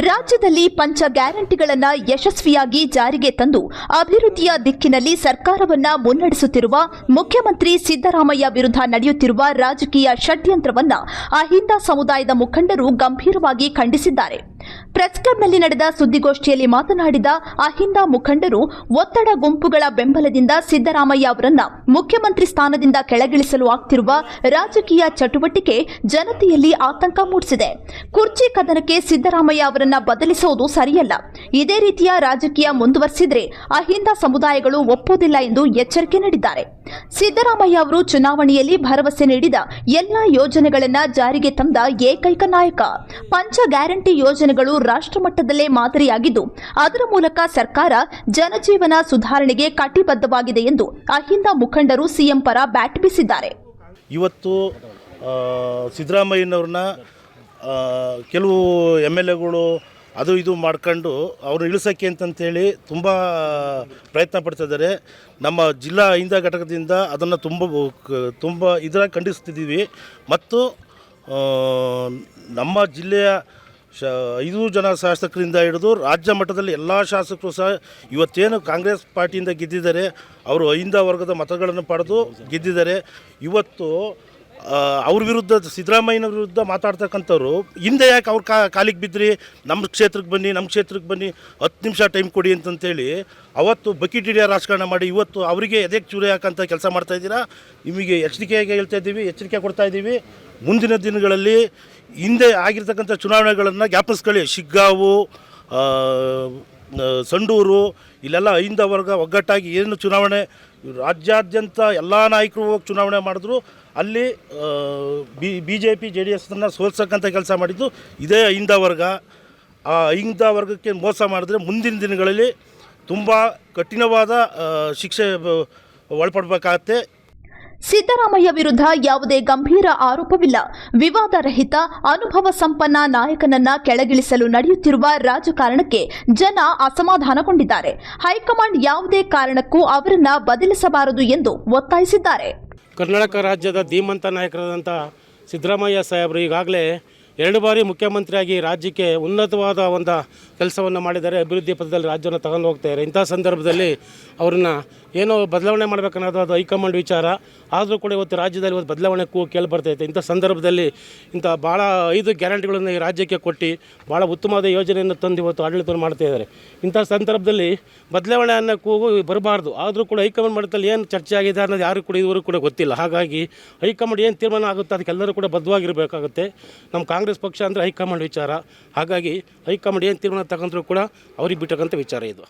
ರಾಜ್ಯದಲ್ಲಿ ಪಂಚ ಗ್ಯಾರಂಟಿಗಳನ್ನು ಯಶಸ್ವಿಯಾಗಿ ಜಾರಿಗೆ ತಂದು ಅಭಿವೃದ್ಧಿಯ ದಿಕ್ಕಿನಲ್ಲಿ ಸರ್ಕಾರವನ್ನ ಮುನ್ನಡೆಸುತ್ತಿರುವ ಮುಖ್ಯಮಂತ್ರಿ ಸಿದ್ದರಾಮಯ್ಯ ವಿರುದ್ಧ ನಡೆಯುತ್ತಿರುವ ರಾಜಕೀಯ ಷಡ್ಯಂತ್ರವನ್ನ ಅಹಿಂದ ಸಮುದಾಯದ ಮುಖಂಡರು ಗಂಭೀರವಾಗಿ ಖಂಡಿಸಿದ್ದಾರೆ. ಪ್ರೆಸ್ ಕ್ಲಬ್ನಲ್ಲಿ ನಡೆದ ಸುದ್ದಿಗೋಷ್ಠಿಯಲ್ಲಿ ಮಾತನಾಡಿದ ಅಹಿಂದ ಮುಖಂಡರು ಒತ್ತಡ ಗುಂಪುಗಳ ಬೆಂಬಲದಿಂದ ಸಿದ್ದರಾಮಯ್ಯ ಅವರನ್ನ ಮುಖ್ಯಮಂತ್ರಿ ಸ್ಥಾನದಿಂದ ಕೆಳಗಿಳಿಸಲು ಆಗ್ತಿರುವ ರಾಜಕೀಯ ಚಟುವಟಿಕೆ ಜನತೆಯಲ್ಲಿ ಆತಂಕ ಮೂಡಿಸಿದೆ. ಕುರ್ಚಿ ಕದನಕ್ಕೆ ಸಿದ್ದರಾಮಯ್ಯ ಅವರನ್ನ ಬದಲಿಸುವುದು ಸರಿಯಲ್ಲ. ಇದೇ ರೀತಿಯ ರಾಜಕೀಯ ಮುಂದುವರೆಸಿದ್ರೆ ಅಹಿಂದ ಸಮುದಾಯಗಳು ಒಪ್ಪೋದಿಲ್ಲ ಎಂದು ಎಚ್ಚರಿಕೆ ನೀಡಿದ್ದಾರೆ. ಸಿದ್ದರಾಮಯ್ಯ ಅವರು ಚುನಾವಣೆಯಲ್ಲಿ ಭರವಸೆ ನೀಡಿದ ಎಲ್ಲಾ ಯೋಜನೆಗಳನ್ನ ಜಾರಿಗೆ ತಂದ ಏಕೈಕ ನಾಯಕ. ಪಂಚ ಗ್ಯಾರಂಟಿ ಯೋಜನೆಗಳು ರಾಷ್ಟ್ರಮಟ್ಟದಲ್ಲೇ ಮಾದರಿಯಾಗಿದ್ದು, ಅದರ ಮೂಲಕ ಸರ್ಕಾರ ಜನಜೀವನ ಸುಧಾರಣೆಗೆ ಕಟಿಬದ್ಧವಾಗಿದೆ ಎಂದು ಅಹಿಂದ ಮುಖಂಡರು ಸಿಎಂ ಪರ ಬ್ಯಾಟ್ ಬೀಸಿದ್ದಾರೆ. ಇವತ್ತು ಸಿದ್ದರಾಮಯ್ಯನವ್ರನ್ನ ಕೆಲವು ಎಂ ಎಲ್ ಎಗಳು ಅದು ಇದು ಮಾಡ್ಕೊಂಡು ಅವ್ರನ್ನ ಇಳಿಸೋಕ್ಕೆ ಅಂತಂತೇಳಿ ತುಂಬ ಪ್ರಯತ್ನ ಪಡ್ತಿದ್ದಾರೆ ನಮ್ಮ ಜಿಲ್ಲಾ ಹಿಂದ ಘಟಕದಿಂದ ಅದನ್ನು ತುಂಬ ತುಂಬ ಇದರ ಖಂಡಿಸ್ತಿದ್ದೀವಿ ಮತ್ತು ನಮ್ಮ ಜಿಲ್ಲೆಯ ಶ, ಐದು ಜನ ಶಾಸಕರಿಂದ ಹಿಡಿದು ರಾಜ್ಯ ಮಟ್ಟದಲ್ಲಿ ಎಲ್ಲ ಶಾಸಕರು ಸಹ ಇವತ್ತೇನು ಕಾಂಗ್ರೆಸ್ ಪಾರ್ಟಿಯಿಂದ ಗೆದ್ದಿದ್ದಾರೆ, ಅವರು ಐಂದ ವರ್ಗದ ಮತಗಳನ್ನು ಪಡೆದು ಗೆದ್ದಿದ್ದಾರೆ. ಇವತ್ತು ಅವ್ರ ವಿರುದ್ಧ, ಸಿದ್ದರಾಮಯ್ಯನ ವಿರುದ್ಧ ಮಾತಾಡ್ತಕ್ಕಂಥವ್ರು, ಹಿಂದೆ ಯಾಕೆ ಅವ್ರ ಕಾಲಿಗೆ ಬಿದ್ದಿರಿ ನಮ್ಮ ಕ್ಷೇತ್ರಕ್ಕೆ ಬನ್ನಿ ನಮ್ಮ ಕ್ಷೇತ್ರಕ್ಕೆ ಬನ್ನಿ, ಹತ್ತು ನಿಮಿಷ ಟೈಮ್ ಕೊಡಿ ಅಂತಂತೇಳಿ ಅವತ್ತು ಬಕೀಟ್ ರಾಜಕಾರಣ ಮಾಡಿ ಇವತ್ತು ಅವರಿಗೆ ಎದೆಗೆ ಚೂರಿ ಹಾಕಂತ ಕೆಲಸ ಮಾಡ್ತಾ ಇದ್ದೀರಾ? ನಿಮಗೆ ಎಚ್ಚರಿಕೆಯಾಗಿ ಹೇಳ್ತಾ ಇದ್ದೀವಿ, ಎಚ್ಚರಿಕೆ ಕೊಡ್ತಾ ಇದ್ದೀವಿ. ಮುಂದಿನ ದಿನಗಳಲ್ಲಿ ಹಿಂದೆ ಆಗಿರ್ತಕ್ಕಂಥ ಚುನಾವಣೆಗಳನ್ನು ಜ್ಞಾಪಿಸ್ಕೊಳ್ಳಿ. ಶಿಗ್ಗಾವು ಸಂಡೂರು, ಇಲ್ಲೆಲ್ಲ ಐಂದ ವರ್ಗ ಒಗ್ಗಟ್ಟಾಗಿ ಏನು ಚುನಾವಣೆ, ರಾಜ್ಯಾದ್ಯಂತ ಎಲ್ಲ ನಾಯಕರು ಹೋಗಿ ಚುನಾವಣೆ ಮಾಡಿದ್ರು, ಅಲ್ಲಿ B B J P J D ಎಸ್ನ ಸೋಲ್ಸಕ್ಕಂಥ ಕೆಲಸ ಮಾಡಿದ್ದು ಇದೇ ಐಂದ ವರ್ಗ. ಆ ಐಂದ ವರ್ಗಕ್ಕೆ ಮೋಸ ಮಾಡಿದ್ರೆ ಮುಂದಿನ ದಿನಗಳಲ್ಲಿ ತುಂಬ ಕಠಿಣವಾದ ಶಿಕ್ಷೆ ಒಳಪಡಬೇಕಾಗತ್ತೆ. ಸಿದ್ದರಾಮಯ್ಯ ವಿರುದ್ಧ ಯಾವುದೇ ಗಂಭೀರ ಆರೋಪವಿಲ್ಲ. ವಿವಾದ ರಹಿತ, ಅನುಭವ ಸಂಪನ್ನ ನಾಯಕನನ್ನ ಕೆಳಗಿಳಿಸಲು ನಡೆಯುತ್ತಿರುವ ರಾಜಕಾರಣಕ್ಕೆ ಜನ ಅಸಮಾಧಾನಗೊಂಡಿದ್ದಾರೆ. ಹೈಕಮಾಂಡ್ ಯಾವುದೇ ಕಾರಣಕ್ಕೂ ಅವರನ್ನ ಬದಲಿಸಬಾರದು ಎಂದು ಒತ್ತಾಯಿಸಿದ್ದಾರೆ. ಕರ್ನಾಟಕ ರಾಜ್ಯದ ಧೀಮಂತ ನಾಯಕರಾದಂಥ ಸಿದ್ದರಾಮಯ್ಯ ಸಾಹೇಬರು ಈಗಾಗಲೇ ಎರಡು ಬಾರಿ ಮುಖ್ಯಮಂತ್ರಿಯಾಗಿ ರಾಜ್ಯಕ್ಕೆ ಉನ್ನತವಾದ ಒಂದು ಕೆಲಸವನ್ನು ಮಾಡಿದ್ದಾರೆ. ಅಭಿವೃದ್ಧಿ ಪಥದಲ್ಲಿ ರಾಜ್ಯವನ್ನು ತಗೊಂಡು ಹೋಗ್ತಾರೆ ಇಂಥ ಸಂದರ್ಭದಲ್ಲಿ ಅವ್ರನ್ನ ಏನೋ ಬದಲಾವಣೆ ಮಾಡಬೇಕನ್ನೋದು ಅದು ಹೈಕಮಾಂಡ್ ವಿಚಾರ. ಆದರೂ ಕೂಡ ಇವತ್ತು ರಾಜ್ಯದಲ್ಲಿ ಇವತ್ತು ಬದಲಾವಣೆ ಕೂ ಕೇಳಿ ಬರ್ತೈತೆ ಇಂಥ ಸಂದರ್ಭದಲ್ಲಿ ಇಂಥ ಭಾಳ ಐದು ಗ್ಯಾರಂಟಿಗಳನ್ನು ಈ ರಾಜ್ಯಕ್ಕೆ ಕೊಟ್ಟು ಭಾಳ ಉತ್ತಮವಾದ ಯೋಜನೆಯನ್ನು ತಂದು ಇವತ್ತು ಆಡಳಿತವನ್ನು ಮಾಡ್ತಾ ಇದ್ದಾರೆ. ಇಂಥ ಸಂದರ್ಭದಲ್ಲಿ ಬದಲಾವಣೆ ಅನ್ನೋ ಕೂಗು ಬರಬಾರ್ದು. ಆದರೂ ಕೂಡ ಹೈಕಮಾಂಡ್ ಮಟ್ಟದಲ್ಲಿ ಏನು ಚರ್ಚೆ ಆಗಿದೆ ಅನ್ನೋದು ಯಾರು ಕೂಡ ಇವರು ಕೂಡ ಗೊತ್ತಿಲ್ಲ. ಹಾಗಾಗಿ ಹೈಕಮಾಂಡ್ ಏನು ತೀರ್ಮಾನ ಆಗುತ್ತೆ ಅದಕ್ಕೆಲ್ಲರೂ ಕೂಡ ಬದ್ಧವಾಗಿರಬೇಕಾಗುತ್ತೆ. ನಮ್ಮ ಕಾಂಗ್ರೆಸ್ ಪಕ್ಷ ಅಂದರೆ ಹೈಕಮಾಂಡ್ ವಿಚಾರ. ಹಾಗಾಗಿ ಹೈಕಮಾಂಡ್ ಏನು ತೀರ್ಮಾನ ತಗೊಂಡ್ರೂ ಕೂಡ ಅವ್ರಿಗೆ ಬಿಟ್ಟಕ್ಕಂಥ ವಿಚಾರ ಇದು.